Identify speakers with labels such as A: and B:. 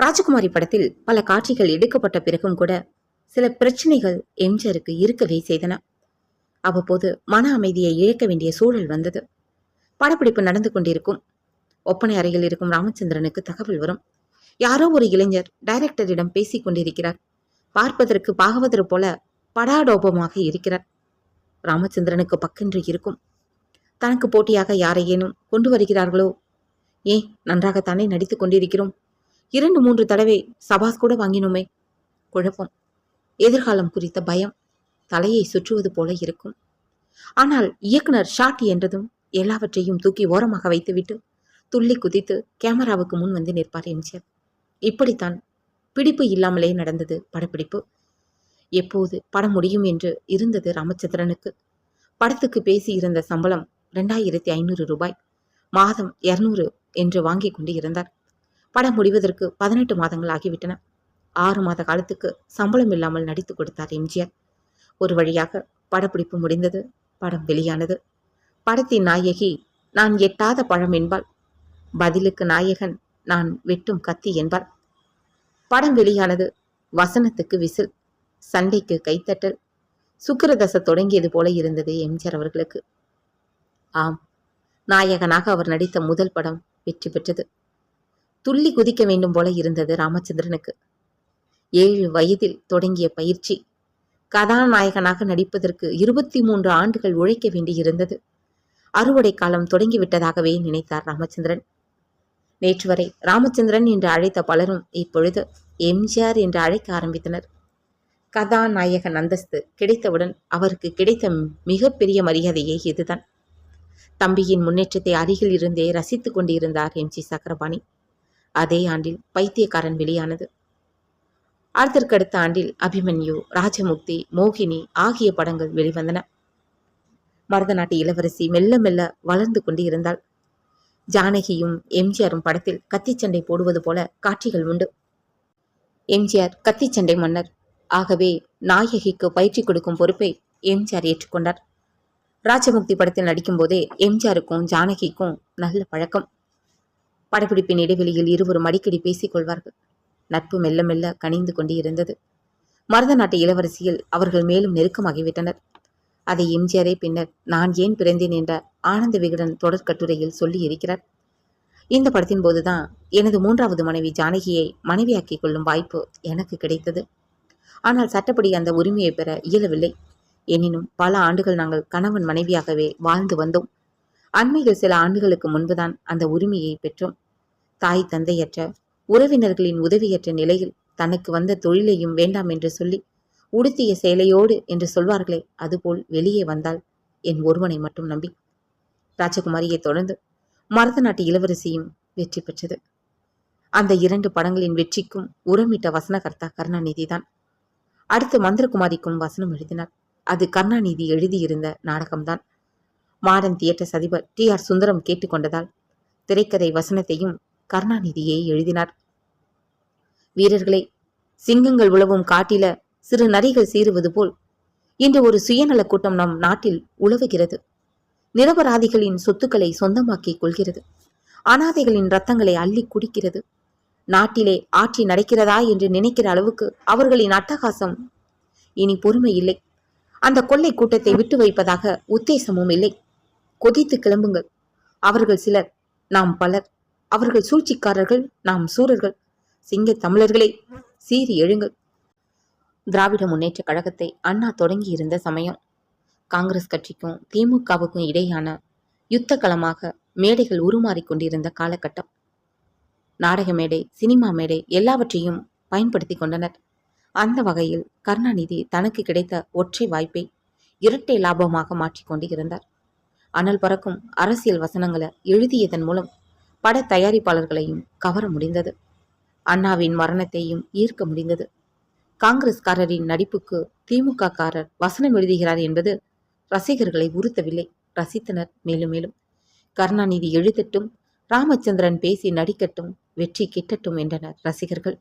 A: ராஜகுமாரி படத்தில் பல காட்சிகள் எடுக்கப்பட்ட பிறகும் கூட சில பிரச்சனைகள் எம்ஜிஆருக்கு இருக்கவே செய்தன. அவ்வப்போது மன அமைதியை இழக்க வேண்டிய சூழல் வந்தது. படப்பிடிப்பு நடந்து கொண்டிருக்கும். ஒப்பனை அறையில் இருக்கும் ராமச்சந்திரனுக்கு தகவல் வரும். யாரோ ஒரு இளைஞர் டைரக்டரிடம் பேசிக் கொண்டிருக்கிறார். பார்ப்பதற்கு பாகவதர் போல படாடோபமாக இருக்கிறார். ராமச்சந்திரனுக்கு பக்கென்று இருக்கும். தனக்கு போட்டியாக யாரையேனும் கொண்டு வருகிறார்களோ? ஏன் நன்றாகத்தானே நடித்துக் கொண்டிருக்கிறோம்? இரண்டு மூன்று தடவை சபாஸ் கூட வாங்கினோமே. குழப்பம். எதிர்காலம் குறித்த பயம் தலையை சுற்றுவது போல இருக்கும். ஆனால் இயக்குனர் ஷாட் என்றதும் எல்லாவற்றையும் தூக்கி ஓரமாக வைத்துவிட்டு துள்ளி குதித்து கேமராவுக்கு முன் வந்து நிற்பார் எம்ஜிஆர். இப்படித்தான் பிடிப்பு இல்லாமலே நடந்தது படப்பிடிப்பு. எப்போது படம் முடியும் என்று இருந்தது ராமச்சந்திரனுக்கு. படத்துக்கு பேசி இருந்த சம்பளம் ரெண்டாயிரத்தி ஐநூறு ரூபாய். மாதம் இருநூறு என்று வாங்கி கொண்டு இருந்தார். படம் முடிவதற்கு பதினெட்டு மாதங்கள் ஆகிவிட்டன ஆறு மாத காலத்துக்கு சம்பளம் இல்லாமல் நடித்து கொடுத்தார் எம்ஜிஆர். ஒரு வழியாக படப்பிடிப்பு முடிந்தது படம் வெளியானது. படத்தின் நாயகி நான் எட்டாத பழம் என்பாள். பதிலுக்கு நாயகன் நான் வெட்டும் கத்தி என்பார் படம் வெளியானது வசனத்துக்கு விசில் சண்டைக்கு கைத்தட்டல் சுக்கிரதசை தொடங்கியது போல இருந்தது எம்ஜிஆர் அவர்களுக்கு. ஆம் நாயகனாக அவர் நடித்த முதல் படம் வெற்றி பெற்றது. துள்ளி குதிக்க வேண்டும் போல இருந்தது ராமச்சந்திரனுக்கு. ஏழு வயதில் தொடங்கிய பயிற்சி கதாநாயகனாக நடிப்பதற்கு இருபத்தி மூன்று ஆண்டுகள் உழைக்க வேண்டியிருந்தது. அறுவடை காலம் தொடங்கிவிட்டதாகவே நினைத்தார் ராமச்சந்திரன். நேற்று வரை ராமச்சந்திரன் என்று அழைத்த பலரும் இப்பொழுது எம்ஜிஆர் என்று அழைக்க ஆரம்பித்தனர். கதாநாயகன் அந்தஸ்து கிடைத்தவுடன் அவருக்கு கிடைத்த மிகப்பெரிய மரியாதையே இதுதான். தம்பியின் முன்னேற்றத்தை அருகில் இருந்தே ரசித்துக் கொண்டிருந்தார் எம் ஜி சக்கரபாணி. அதே ஆண்டில் பைத்தியக்காரன் வெளியானது. அடுத்தற்கடுத்த ஆண்டில் அபிமன்யு ராஜமுக்தி மோகினி ஆகிய படங்கள் வெளிவந்தன. மருதநாட்டு இளவரசி மெல்ல மெல்ல வளர்ந்து கொண்டு இருந்தாள். ஜானகியும் எம்ஜிஆரும் படத்தில் கத்திச்சண்டை போடுவது போல காட்சிகள் உண்டு. எம்ஜிஆர் கத்திச்சண்டை மன்னர். ஆகவே நாயகிக்கு பயிற்சி கொடுக்கும் பொறுப்பை எம்ஜிஆர் ஏற்றுக்கொண்டார். ராஜமுக்தி படத்தில் நடிக்கும்போதே எம்ஜிஆருக்கும் ஜானகிக்கும் நல்ல பழக்கம். படப்பிடிப்பின் இடைவெளியில் இருவரும் அடிக்கடி பேசிக் கொள்வார்கள். நட்பு மெல்ல மெல்ல கனிந்து கொண்டு இருந்தது. மருத நாட்டு இளவரசியில் அவர்கள் மேலும் நெருக்கமாகிவிட்டனர். அதை எம்ஜிஆரே பின்னர் நான் ஏன் பிறந்தேன் என்ற ஆனந்த விகடன் தொடர் கட்டுரையில் சொல்லி இருக்கிறார். இந்த படத்தின் போதுதான் எனது மூன்றாவது மனைவி ஜானகியை மனைவியாக்கிக் கொள்ளும் வாய்ப்பு எனக்கு கிடைத்தது. ஆனால் சட்டப்படி அந்த உரிமையை பெற இயலவில்லை. எனினும் பல ஆண்டுகள் நாங்கள் கணவன் மனைவியாகவே வாழ்ந்து வந்தோம். அண்மையில் சில ஆண்டுகளுக்கு முன்புதான் அந்த உரிமையை பெற்றோம். தாய் தந்தையற்ற உறவினர்களின் உதவியற்ற நிலையில் தனக்கு வந்த தொழிலையும் வேண்டாம் என்று சொல்லி உடுத்திய சேலையோடு என்று சொல்வார்களே அதுபோல் வெளியே வந்தால் என் ஒருவனை மட்டும் நம்பி. ராஜகுமாரியை தொடர்ந்து மரத நாட்டு இளவரசியும் வெற்றி பெற்றது. அந்த இரண்டு படங்களின் வெற்றிக்கும் உரமிட்ட வசனகர்த்தா கருணாநிதி தான் அடுத்து மந்திரகுமாரிக்கும் வசனம் எழுதினார் அது கருணாநிதி எழுதியிருந்த நாடகம்தான். மாடர்ன் தியேட்டர்ஸ் அதிபர் டி ஆர் சுந்தரம் கேட்டுக்கொண்டதால் திரைக்கதை வசனத்தையும் கருணாநிதியே எழுதினார். வீரர்களே சிங்கங்கள் உழவும் காட்டில சிறு நரிகள் சீறுவது போல் இன்று ஒரு சுயநல கூட்டம் நம் நாட்டில் உழவுகிறது. நிரபராதிகளின் சொத்துக்களை சொந்தமாக்கிக் கொள்கிறது. அனாதைகளின் ரத்தங்களை அள்ளி குடிக்கிறது. நாட்டிலே ஆட்சி நடக்கிறதா என்று நினைக்கிற அளவுக்கு அவர்களின் அட்டகாசம் இனி பொறுமை இல்லை. அந்த கொள்ளை கூட்டத்தை விட்டு வைப்பதாக உத்தேசமும் இல்லை. கொதித்து கிளம்புங்கள். அவர்கள் சிலர் நாம் பலர். அவர்கள் சூழ்ச்சிக்காரர்கள் நாம் சூரர்கள். சிங்க தமிழர்களே சீறி எழுங்கள். திராவிட முன்னேற்ற கழகத்தை அண்ணா தொடங்கி இருந்த சமயம் காங்கிரஸ் கட்சிக்கும் திமுகவுக்கும் இடையான யுத்த களமாக மேடைகள் உருமாறிக் கொண்டிருந்த காலகட்டம். நாடக மேடை சினிமா மேடை எல்லாவற்றையும் பயன்படுத்தி கொண்டனர். அந்த வகையில் கருணாநிதி தனக்கு கிடைத்த ஒற்றை வாய்ப்பை இரட்டை லாபமாக மாற்றிக்கொண்டு இருந்தார். அனல் பறக்கும் அரசியல் வசனங்களை எழுதியதன் மூலம் பட தயாரிப்பாளர்களையும் கவர முடிந்தது. அண்ணாவின் மரணத்தையும் ஈர்க்க முடிந்தது. காங்கிரஸ்காரரின் நடிப்புக்கு திமுக காரர் வசனம் எழுதுகிறார் என்பது ரசிகர்களை உறுத்தவில்லை. ரசித்தனர் மேலும் மேலும். கருணாநிதி எழுதட்டும் ராமச்சந்திரன் பேசி நடிக்கட்டும் வெற்றி கிட்டட்டும் என்றனர் ரசிகர்கள்.